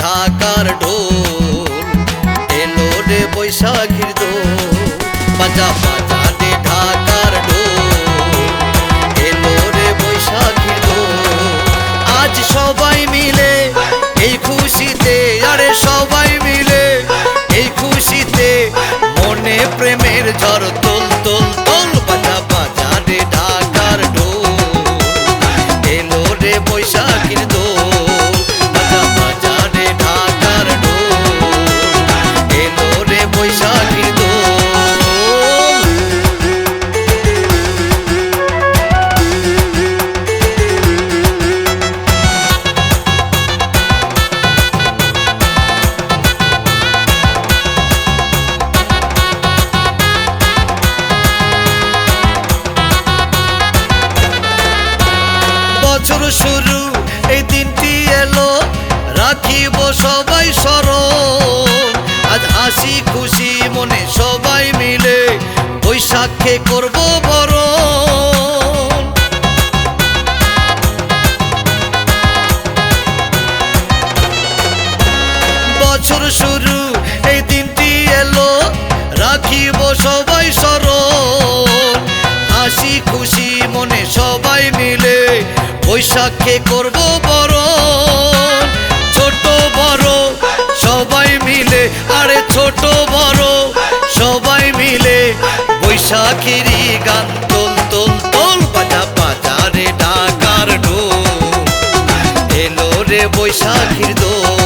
ঢাকার ঢোল। এলো রে বৈশাখীর দোল। বাজা বাজা রে ঢাকার ডোল এলো রে বৈশাখীর দোল। আজ সবাই মিলে এই খুশিতে, আরে সবাই মিলে এই খুশিতে মনে প্রেমের ঝড় বছর শুরু, এই দিনটি এলো। রাখিব সবাই স্মরণ। আজ হাসি খুশি মনে সবাই মিলে বৈশাখে করব বরণ। বছর শুরু, এই দিনটি এলো। রাখিব সবাই স্মরণ। হাসি খুশি মনে সবাই বৈশাখে করব বড়। ছোট বড়, সবাই মিলে, আরে ছোট বড়, সবাই মিলে বৈশাখেরই গান তোল তোল তোল, বাজা বাজারে ডাকার ঢো এলো রে বৈশাখীর দোল।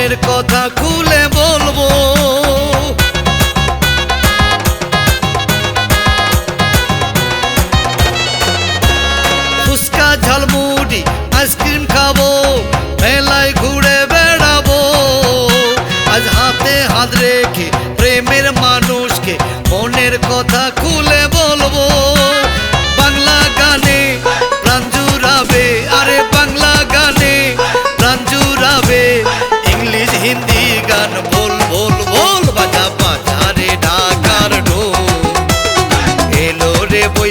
মনের কথা খুলে বলব। ফুচকা, ঝালমুড়ি, আইসক্রিম খাব, মেলায় ঘুরে বেড়াবো। আজ হাতে হাত রেখে প্রেমের মানুষকে মনের কথা খুলে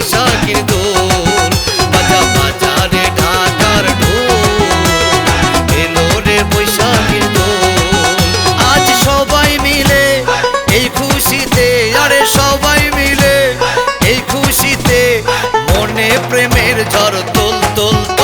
রে বৈশাখীর দোল, বাজা রে ঢাকার ঢোল। আজ সবাই মিলে এই খুশিতে, আরে সবাই মিলে এই খুশিতে মনে প্রেমের ঝড় তোল তোল